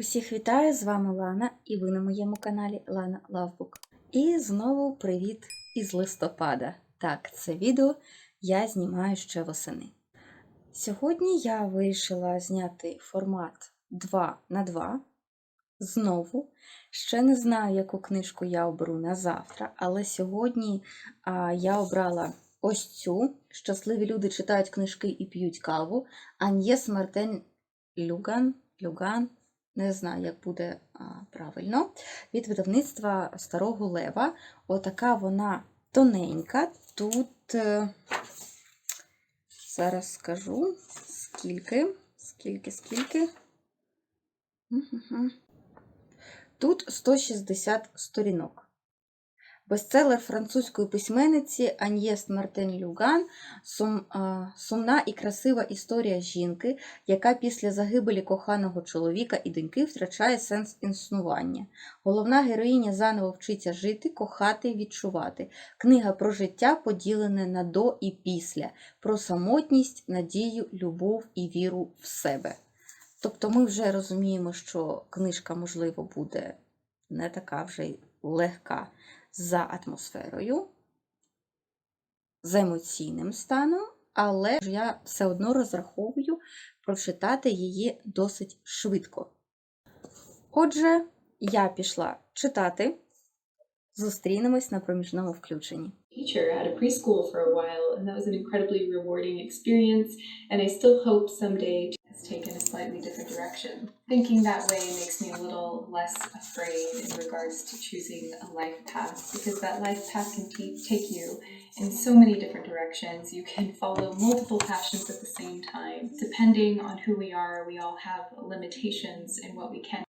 Усіх вітаю! З вами Лана, і ви на моєму каналі Лана Лавбук. І знову привіт із листопада. Так, це відео я знімаю ще восени. Сьогодні я вирішила зняти формат 2 на 2 Знову. Ще не знаю, яку книжку я оберу на завтра, але сьогодні а, я обрала ось цю. Щасливі люди читають книжки і п'ють каву. Аньєс Мартен Люган. Люган не знаю, як буде а, правильно, від видавництва Старого Лева. Отака вона тоненька. Тут, е, зараз скажу, скільки, скільки, скільки. Тут 160 сторінок. Бестселер французької письменниці Аньєс Мартен Люган сум, сумна і красива історія жінки, яка після загибелі коханого чоловіка і доньки втрачає сенс існування. Головна героїня заново вчиться жити, кохати відчувати. Книга про життя поділене на до і після, про самотність, надію, любов і віру в себе. Тобто ми вже розуміємо, що книжка, можливо, буде не така вже й легка за атмосферою, з емоційним станом, але ж я все одно розраховую прочитати її досить швидко. Отже, я пішла читати. Зустрінемось на проміжному включенні. teacher at a preschool for a while, and that was an incredibly rewarding experience. And I still hope someday to has taken a slightly different direction. Thinking that way makes me a little less afraid in regards to choosing a life path, because that life path can te- take you in so many different directions. You can follow multiple passions at the same time. Depending on who we are, we all have limitations in what we can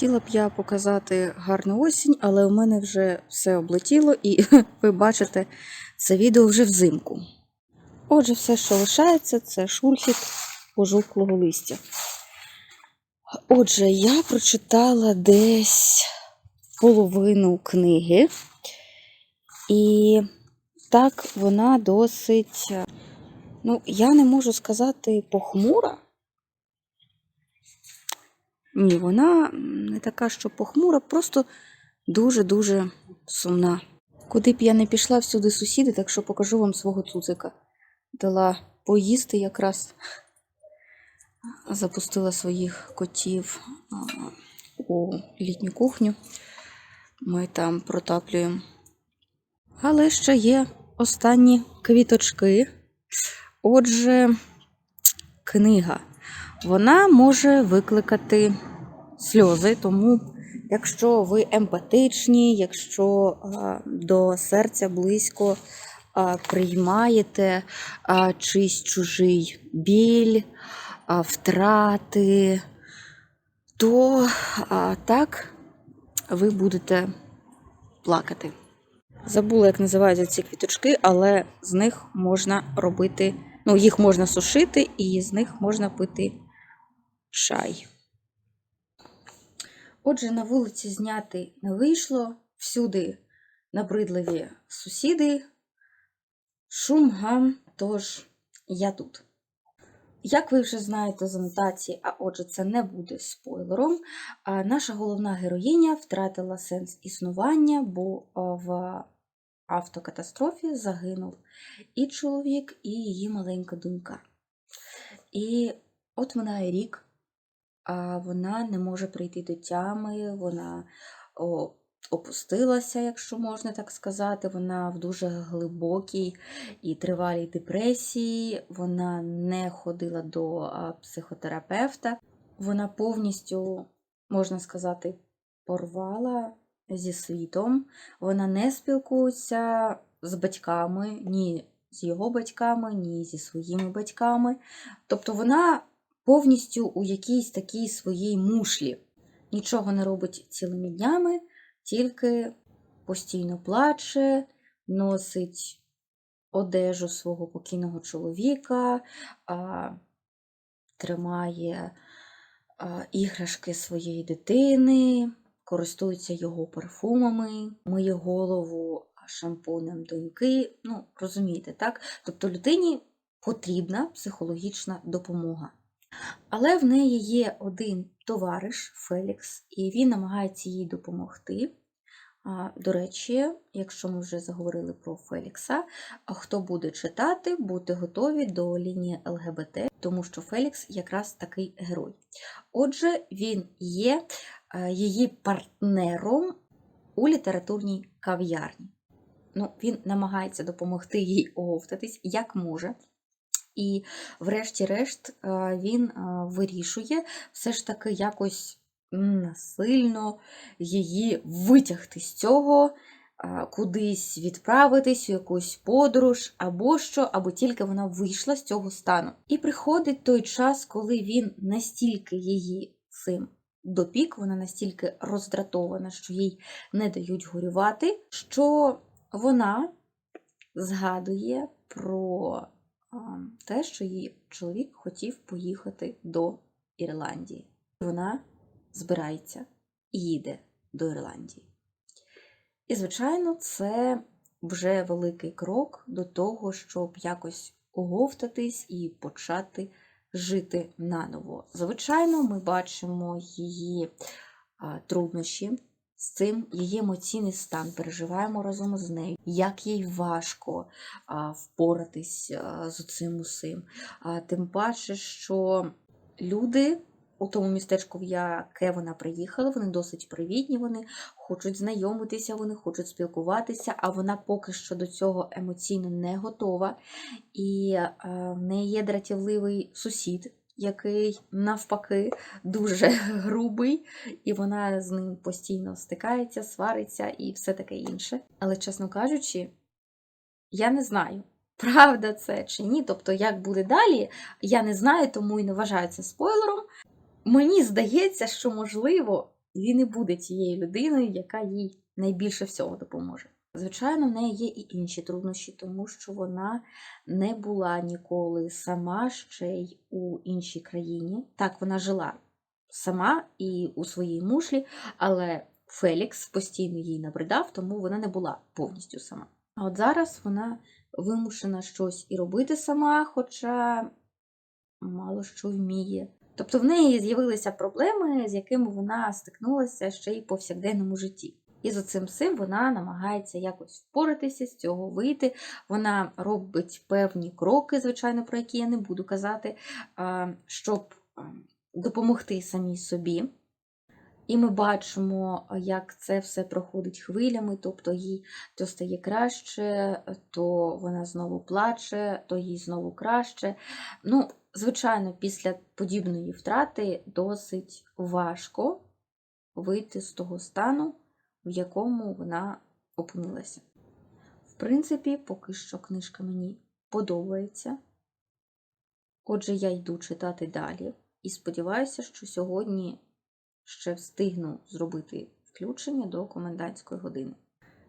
Хотіла б я показати гарну осінь, але у мене вже все облетіло, і ви бачите це відео вже взимку. Отже, все, що лишається, це шурхіт пожовклого листя. Отже, я прочитала десь половину книги, і так вона досить, ну, я не можу сказати похмура. Ні, вона не така, що похмура, просто дуже-дуже сумна. Куди б я не пішла, всюди сусіди, так що покажу вам свого цуцика. Дала поїсти якраз. Запустила своїх котів у літню кухню. Ми там протаплюємо. Але ще є останні квіточки. Отже, книга вона може викликати сльози, тому якщо ви емпатичні, якщо до серця близько приймаєте чийсь чужий біль, втрати, то так ви будете плакати. Забула, як називаються ці квіточки, але з них можна робити, ну, їх можна сушити, і з них можна пити чай. Отже, на вулиці зняти не вийшло, всюди набридливі сусіди, шум гам, тож я тут. Як ви вже знаєте з анотації, а отже, це не буде спойлером, наша головна героїня втратила сенс існування, бо в автокатастрофі загинув і чоловік, і її маленька донька. І от минає рік, а вона не може прийти до тями, вона опустилася, якщо можна так сказати. Вона в дуже глибокій і тривалій депресії. Вона не ходила до психотерапевта. Вона повністю, можна сказати, порвала зі світом. Вона не спілкується з батьками, ні з його батьками, ні зі своїми батьками. Тобто вона повністю у якійсь такій своїй мушлі. Нічого не робить цілими днями, тільки постійно плаче, носить одежу свого покійного чоловіка, а, тримає а, іграшки своєї дитини, користується його парфумами, миє голову шампунем доньки. Ну, розумієте, так? Тобто людині потрібна психологічна допомога. Але в неї є один товариш Фелікс, і він намагається їй допомогти. До речі, якщо ми вже заговорили про Фелікса, хто буде читати, будьте готові до лінії ЛГБТ, тому що Фелікс якраз такий герой. Отже, він є е, її партнером у літературній кав'ярні. Ну, він намагається допомогти їй оговтатись як може. І, врешті-решт, е, він е, вирішує все ж таки якось насильно її витягти з цього, е, кудись відправитись у якусь подорож, або що, або тільки вона вийшла з цього стану. І приходить той час, коли він настільки її цим допік, вона настільки роздратована, що їй не дають горювати, що вона згадує про те, що її чоловік хотів поїхати до Ірландії. Вона збирається і їде до Ірландії. І, звичайно, це вже великий крок до того, щоб якось оговтатись і почати жити наново. Звичайно, ми бачимо її труднощі з цим, її емоційний стан, переживаємо разом з нею, як їй важко а, впоратись а, з цим усім. А, тим паче, що люди у тому містечку, в яке вона приїхала, вони досить привітні, вони хочуть знайомитися, вони хочуть спілкуватися, а вона поки що до цього емоційно не готова. І е, в неї є дратівливий сусід, який навпаки дуже грубий, і вона з ним постійно стикається, свариться і все таке інше. Але, чесно кажучи, я не знаю. Правда це чи ні, тобто як буде далі, я не знаю, тому і не вважаю це спойлером. Мені здається, що, можливо, він і буде тією людиною, яка їй найбільше всього допоможе. Звичайно, в неї є і інші труднощі, тому що вона не була ніколи сама ще й у іншій країні. Так, вона жила сама і у своїй мушлі, але Фелікс постійно їй набридав, тому вона не була повністю сама. А от зараз вона вимушена щось і робити сама, хоча мало що вміє. Тобто в неї з'явилися проблеми, з якими вона стикнулася ще й в повсякденному житті. І з цим всім вона намагається якось впоратися, з цього вийти. Вона робить певні кроки, звичайно, про які я не буду казати, щоб допомогти самій собі. І ми бачимо, як це все проходить хвилями, тобто їй то стає краще, то вона знову плаче, то їй знову краще. Ну, звичайно, після подібної втрати досить важко вийти з того стану, в якому вона опинилася. В принципі, поки що книжка мені подобається. Отже, я йду читати далі і сподіваюся, що сьогодні ще встигну зробити включення до комендантської години.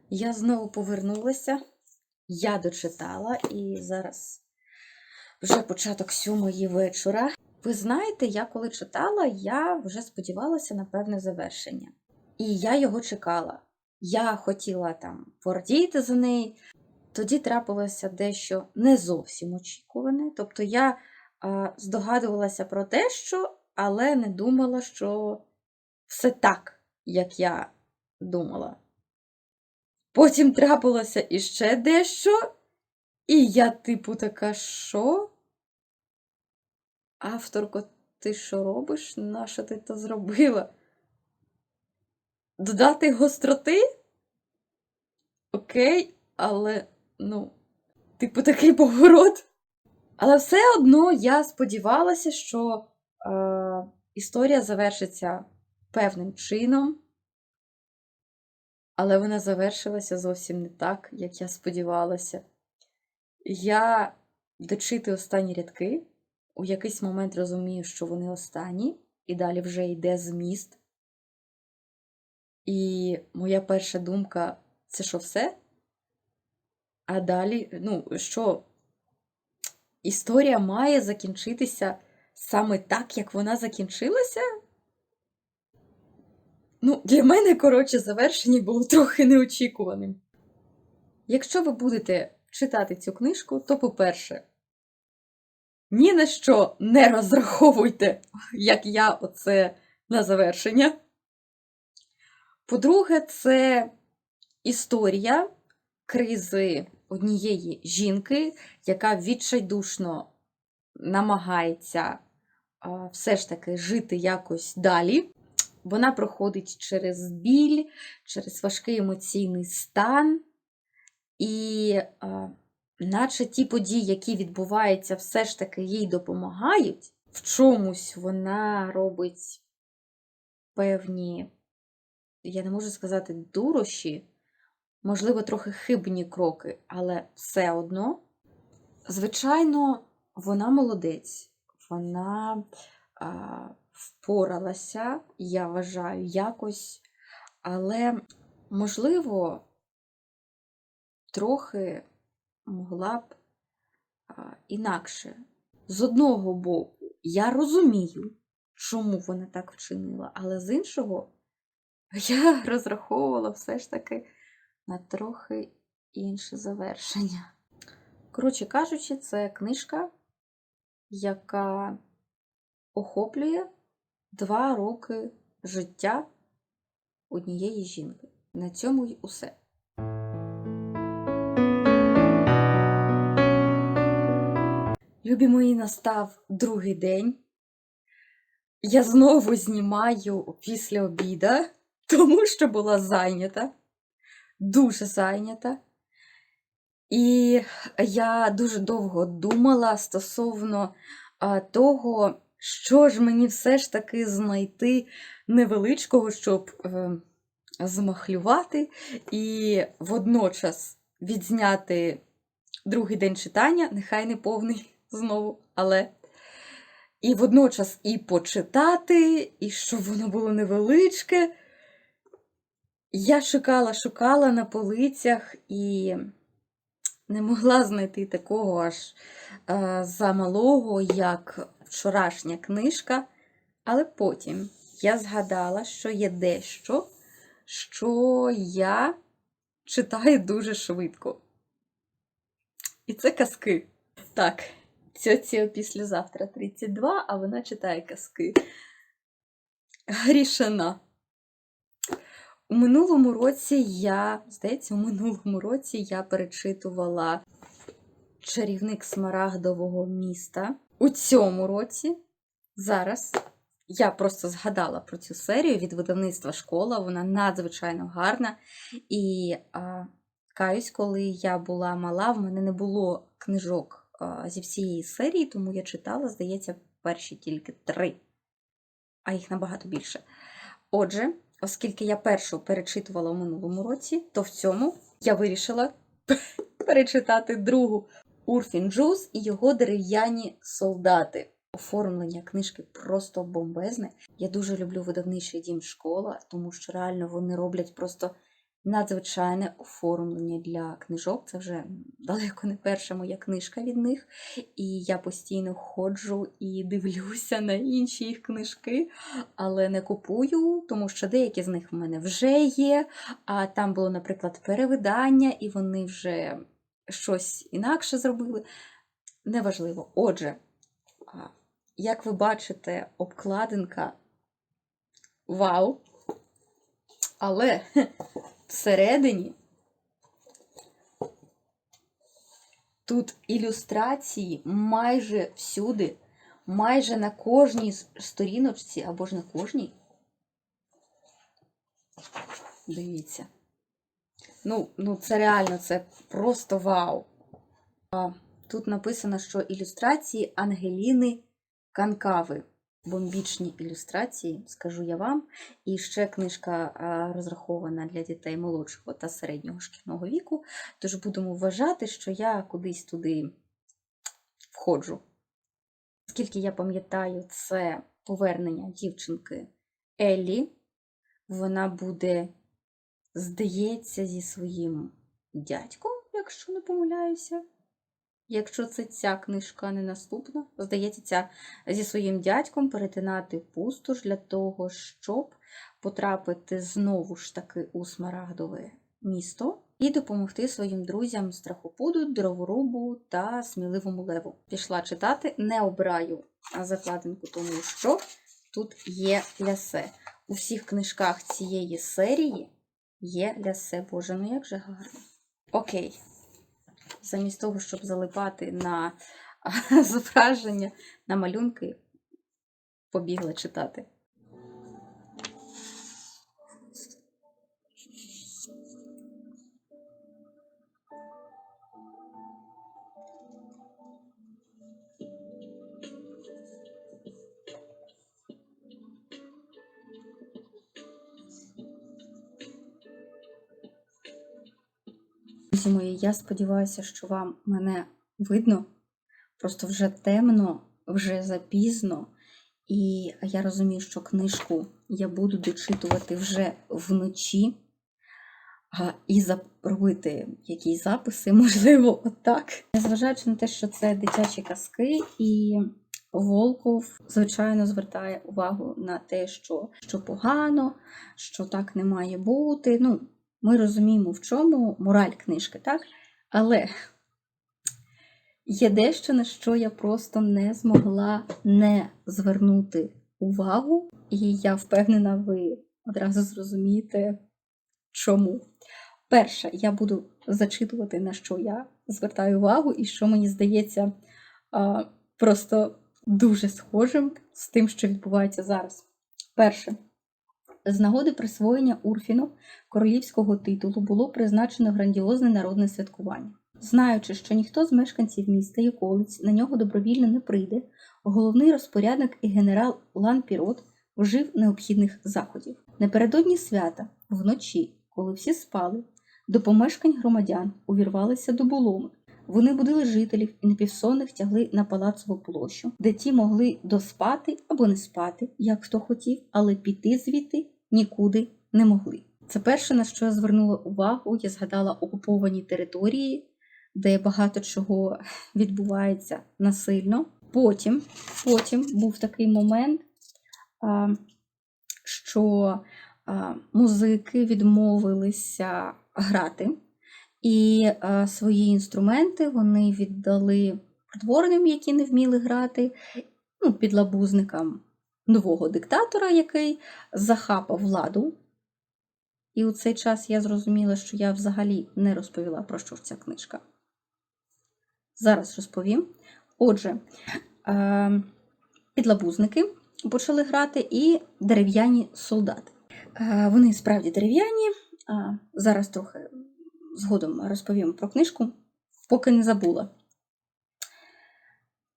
Я знову повернулася, я дочитала, і зараз вже початок сьомої вечора. Ви знаєте, я коли читала, я вже сподівалася на певне завершення. І я його чекала. Я хотіла там порадіти за неї. Тоді трапилося дещо не зовсім очікуване. Тобто я а, здогадувалася про те, що, але не думала, що все так, як я думала. Потім трапилося іще дещо, і я, типу, така, що? Авторко, ти що робиш? Нащо ти то зробила? Додати гостроти? Окей, але, ну, типу, такий поворот. Але все одно я сподівалася, що е, історія завершиться певним чином, але вона завершилася зовсім не так, як я сподівалася. Я дочитую останні рядки, у якийсь момент розумію, що вони останні, і далі вже йде зміст. І моя перша думка це що все? А далі, ну, що історія має закінчитися саме так, як вона закінчилася? Ну, для мене, коротше, завершення було трохи неочікуваним. Якщо ви будете читати цю книжку, то, по-перше, ні на що не розраховуйте, як я оце на завершення. По-друге, це історія кризи однієї жінки, яка відчайдушно намагається все ж таки жити якось далі. Вона проходить через біль, через важкий емоційний стан. І наче ті події, які відбуваються, все ж таки їй допомагають. В чомусь вона робить певні, я не можу сказати, дурощі, можливо, трохи хибні кроки, але все одно, звичайно, вона молодець. Вона а, впоралася, я вважаю, якось, але, можливо, трохи могла б а, інакше. З одного боку, я розумію, чому вона так вчинила, але з іншого, я розраховувала все ж таки на трохи інше завершення. Коротше кажучи, це книжка, яка охоплює два роки життя однієї жінки. На цьому й усе. Любі мої, настав другий день. Я знову знімаю після обіда, тому що була зайнята, дуже зайнята. І я дуже довго думала стосовно того, що ж мені все ж таки знайти невеличкого, щоб е, змахлювати, і водночас відзняти другий день читання, нехай не повний знову, але. І водночас і почитати, і щоб воно було невеличке. Я шукала, шукала на полицях і не могла знайти такого аж е, замалого, як вчорашня книжка. Але потім я згадала, що є дещо, що я читаю дуже швидко. І це казки. Так, цьоці післязавтра 32, а вона читає казки. Грішина. У минулому році я, здається, у минулому році я перечитувала Чарівник Смарагдового міста. У цьому році, зараз, я просто згадала про цю серію від видавництва школа. Вона надзвичайно гарна. І а, каюсь, коли я була мала, в мене не було книжок а, зі всієї серії, тому я читала, здається, перші тільки три, а їх набагато більше. Отже, оскільки я першу перечитувала у минулому році, то в цьому я вирішила перечитати другу Урфін Джуз і його дерев'яні солдати. Оформлення книжки просто бомбезне. Я дуже люблю видавничий дім школа, тому що реально вони роблять просто надзвичайне оформлення для книжок. Це вже далеко не перша моя книжка від них. І я постійно ходжу і дивлюся на інші їх книжки, але не купую, тому що деякі з них в мене вже є. А там було, наприклад, перевидання, і вони вже щось інакше зробили. Неважливо. Отже, як ви бачите, обкладинка вау! Але всередині тут ілюстрації майже всюди, майже на кожній сторіночці, або ж на кожній. Дивіться. Ну, ну це реально, це просто вау. Тут написано, що ілюстрації Ангеліни Канкави. Бомбічні ілюстрації, скажу я вам. І ще книжка розрахована для дітей молодшого та середнього шкільного віку. Тож будемо вважати, що я кудись туди входжу. Скільки я пам'ятаю, це повернення дівчинки Еллі. Вона буде, здається, зі своїм дядьком, якщо не помиляюся. Якщо це ця книжка не наступна, здається, ця зі своїм дядьком перетинати пустош для того, щоб потрапити знову ж таки у смарагдове місто і допомогти своїм друзям страхопуду, дроворубу та сміливому леву. Пішла читати, не обираю закладинку, тому що тут є лясе. У всіх книжках цієї серії є лясе. Боже, ну як же гарно. Окей. Замість того, щоб залипати на зображення, на малюнки, побігла читати. Друзі мої, я сподіваюся, що вам мене видно. Просто вже темно, вже запізно. І я розумію, що книжку я буду дочитувати вже вночі. І робити якісь записи, можливо, отак. Незважаючи на те, що це дитячі казки, і Волков, звичайно, звертає увагу на те, що, що погано, що так не має бути. Ну, ми розуміємо, в чому мораль книжки, так? Але є дещо, на що я просто не змогла не звернути увагу, і я впевнена, ви одразу зрозумієте, чому. Перше, я буду зачитувати, на що я звертаю увагу, і що мені здається просто дуже схожим з тим, що відбувається зараз. Перше. З нагоди присвоєння Урфіну королівського титулу було призначено грандіозне народне святкування. Знаючи, що ніхто з мешканців міста і околиць на нього добровільно не прийде, головний розпорядник і генерал Лан Пірот вжив необхідних заходів. Напередодні свята, вночі, коли всі спали, до помешкань громадян увірвалися доболоми. Вони будили жителів і напівсонних тягли на палацову площу, де ті могли доспати або не спати, як хто хотів, але піти звідти нікуди не могли. Це перше, на що я звернула увагу, я згадала окуповані території, де багато чого відбувається насильно. Потім, потім був такий момент, що музики відмовилися грати. І е, свої інструменти вони віддали притворним, які не вміли грати, ну, підлабузникам нового диктатора, який захапав владу. І у цей час я зрозуміла, що я взагалі не розповіла, про що ця книжка. Зараз розповім. Отже, е, підлабузники почали грати і дерев'яні солдати. Е, вони справді дерев'яні, зараз трохи згодом розповім про книжку, поки не забула.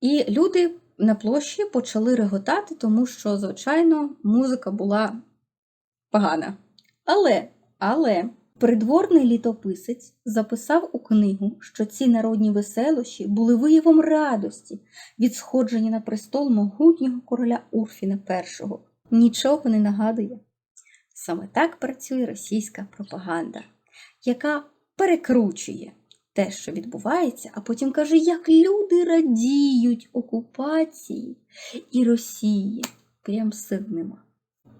І люди на площі почали реготати, тому що, звичайно, музика була погана. Але, але придворний літописець записав у книгу, що ці народні веселощі були виявом радості від сходження на престол могутнього короля Урфіна І. Нічого не нагадує. Саме так працює російська пропаганда, яка перекручує те, що відбувається, а потім каже, як люди радіють окупації і Росії. Прям сил.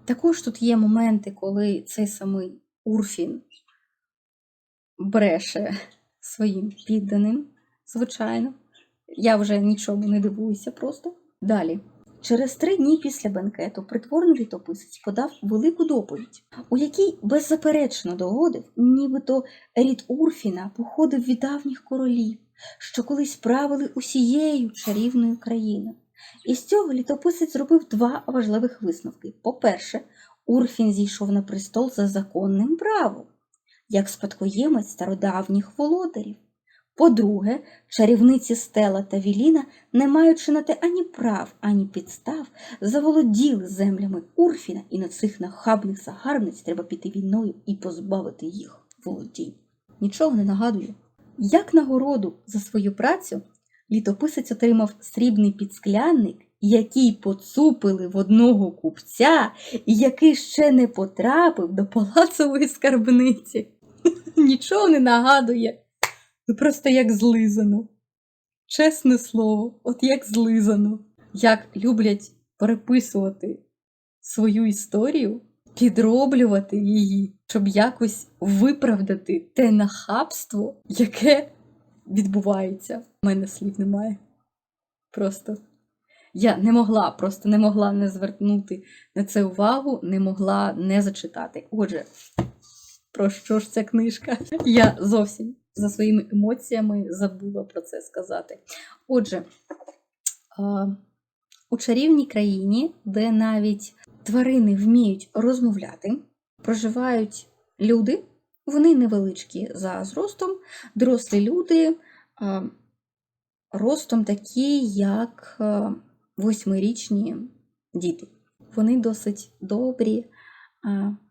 Також тут є моменти, коли цей самий Урфін бреше своїм підданим, звичайно. Я вже нічому не дивуюся просто. Далі. Через три дні після бенкету притворний літописець подав велику доповідь, у якій беззаперечно доводив, нібито рід Урфіна походив від давніх королів, що колись правили усією чарівною країною. І з цього літописець зробив два важливих висновки: по-перше, Урфін зійшов на престол за законним правом, як спадкоємець стародавніх володарів. По-друге, чарівниці Стела та Віліна, не маючи на те ані прав, ані підстав, заволоділи землями Урфіна, і на цих нахабних загарбниць треба піти війною і позбавити їх володінь. Нічого не нагадую. Як нагороду за свою працю літописець отримав срібний підсклянник, який поцупили в одного купця, і який ще не потрапив до палацової скарбниці. Нічого не нагадує. Ну просто як злизано. Чесне слово, от як злизано. Як люблять переписувати свою історію, підроблювати її, щоб якось виправдати те нахабство, яке відбувається. У мене слів немає. Просто. Я не могла, просто не могла не звернути на це увагу, не могла не зачитати. Отже, про що ж ця книжка? Я зовсім за своїми емоціями забула про це сказати. Отже, у чарівній країні, де навіть тварини вміють розмовляти, проживають люди, вони невеличкі за зростом, дорослі люди, ростом такі, як восьмирічні діти. Вони досить добрі,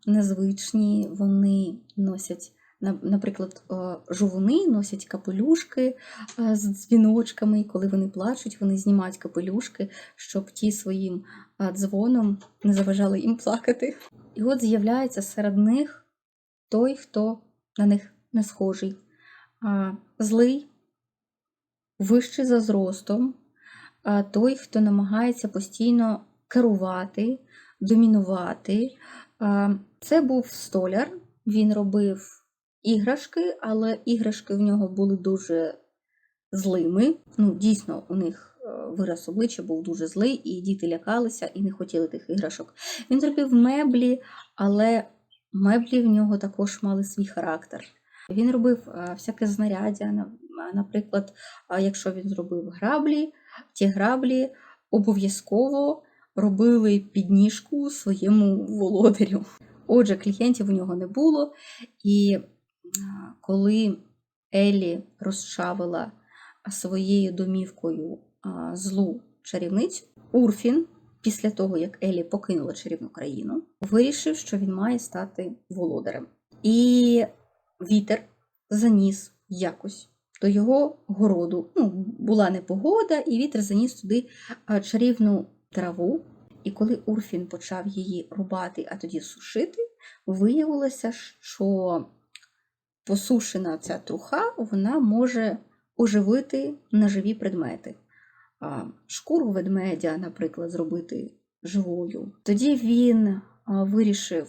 незвичні, вони носять, наприклад, е, жовуни носять капелюшки е, з дзвіночками, і коли вони плачуть, вони знімають капелюшки, щоб ті своїм е, дзвоном не заважали їм плакати. І от з'являється серед них той, хто на них не схожий. Злий, вищий за зростом, той, хто намагається постійно керувати, домінувати. Це був столяр, він робив іграшки, але іграшки в нього були дуже злими. Ну, дійсно, у них е, вираз обличчя був дуже злий, і діти лякалися і не хотіли тих іграшок. Він зробив меблі, але меблі в нього також мали свій характер. Він робив е, всяке знаряддя. Наприклад, якщо він зробив граблі, ті граблі обов'язково робили підніжку своєму володарю. Отже, клієнтів у нього не було, і коли Еллі розчавила своєю домівкою злу чарівницю, Урфін, після того як Еллі покинула чарівну країну, вирішив, що він має стати володарем. І вітер заніс якось до його городу. Ну, була непогода, і вітер заніс туди чарівну траву. І коли Урфін почав її рубати, а тоді сушити, виявилося, що посушена ця труха вона може оживити неживі предмети. Шкуру ведмедя, наприклад, зробити живою. Тоді він вирішив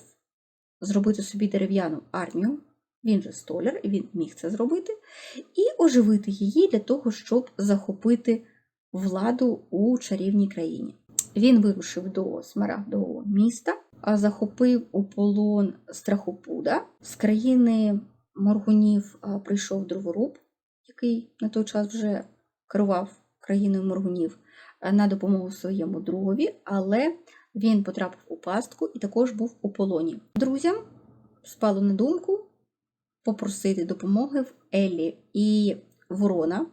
зробити собі дерев'яну армію. Він же столяр, і він міг це зробити, і оживити її для того, щоб захопити владу у чарівній країні. Він вирушив до Смарагдового міста, захопив у полон страхопуда. З країни Моргунів прийшов дроворуб, який на той час вже керував країною Моргунів на допомогу своєму другові, але він потрапив у пастку і також був у полоні. Друзям спало на думку попросити допомоги в Еллі, і Ворона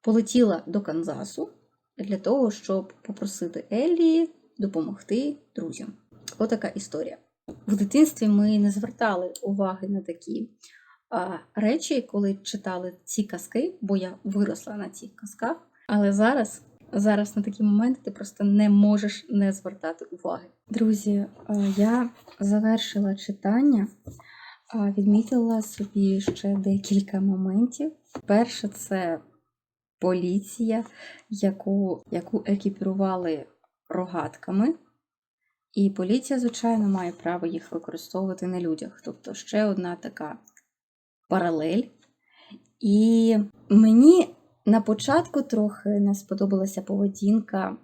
полетіла до Канзасу для того, щоб попросити Еллі допомогти друзям. Отака історія. В дитинстві ми не звертали уваги на такі речі, коли читали ці казки, бо я виросла на цих казках. Але зараз, зараз на такі моменти ти просто не можеш не звертати уваги. Друзі, я завершила читання, відмітила собі ще декілька моментів. Перше, це поліція, яку, яку екіпірували рогатками. І поліція, звичайно, має право їх використовувати на людях. Тобто ще одна така паралель. І мені на початку трохи не сподобалася поведінка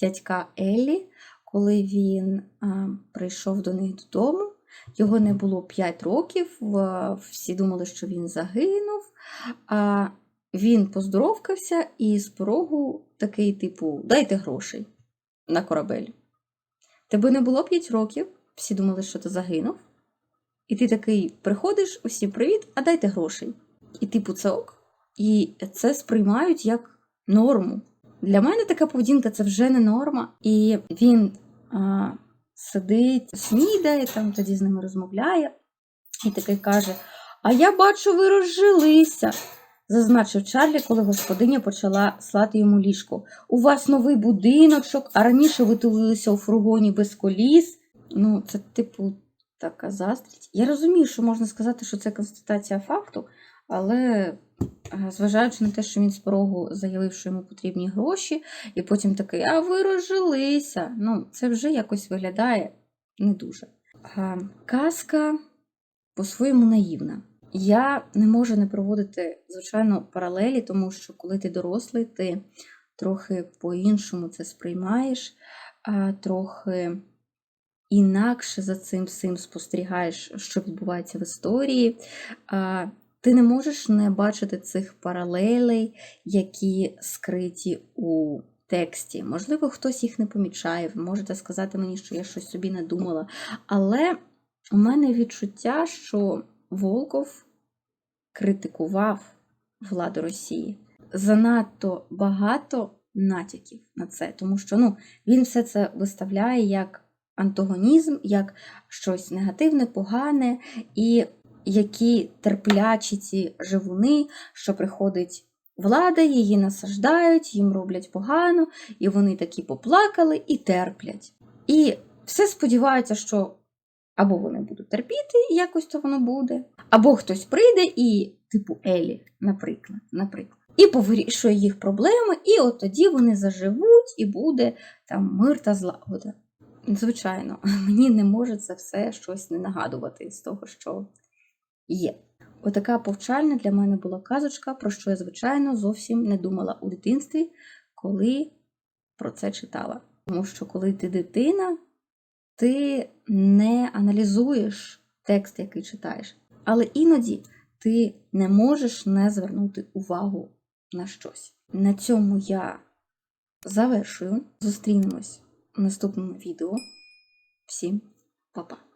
дядька Еллі, коли він а, прийшов до них додому. Його не було 5 років, всі думали, що він загинув. А він поздоровкався і з порогу такий, типу, дайте грошей на корабель. Тебе не було 5 років, всі думали, що ти загинув. І ти такий приходиш, усім привіт, а дайте грошей. І типу це ок. І це сприймають як норму. Для мене така поведінка це вже не норма. І він а, сидить, снідає, там тоді з ними розмовляє, і такий каже: А я бачу, ви розжилися. Зазначив Чарлі, коли господиня почала слати йому ліжко. У вас новий будиночок, а раніше ви тулилися у фургоні без коліс. Ну, це, типу, така застрість. Я розумію, що можна сказати, що це констатація факту, Але е, зважаючи на те, що він з порогу заявив, що йому потрібні гроші, і потім такий, а ви розжилися. Ну, це вже якось виглядає не дуже. А, казка по-своєму наївна. Я не можу не проводити, звичайно, паралелі, тому що коли ти дорослий, ти трохи по-іншому це сприймаєш, а трохи інакше за цим всім спостерігаєш, що відбувається в історії. А, ти не можеш не бачити цих паралелей, які скриті у тексті. Можливо, хтось їх не помічає, ви можете сказати мені, що я щось собі не думала. Але у мене відчуття, що Волков критикував владу Росії. Занадто багато натяків на це, тому що ну, він все це виставляє як антагонізм, як щось негативне, погане, і які терплячі ці живуни, що приходить влада, її насаждають, їм роблять погано, і вони такі поплакали і терплять. І все сподіваються, що або вони будуть терпіти, і якось то воно буде, або хтось прийде і, типу Елі, наприклад, наприклад, і повирішує їх проблеми, і от тоді вони заживуть, і буде там мир та злагода. Звичайно, мені не може це все щось не нагадувати з того, що є. Отака повчальна для мене була казочка, про що я, звичайно, зовсім не думала у дитинстві, коли про це читала. Тому що коли ти дитина, ти не аналізуєш текст, який читаєш, але іноді ти не можеш не звернути увагу на щось. На цьому я завершую. Зустрінемось в наступному відео. Всім па-па!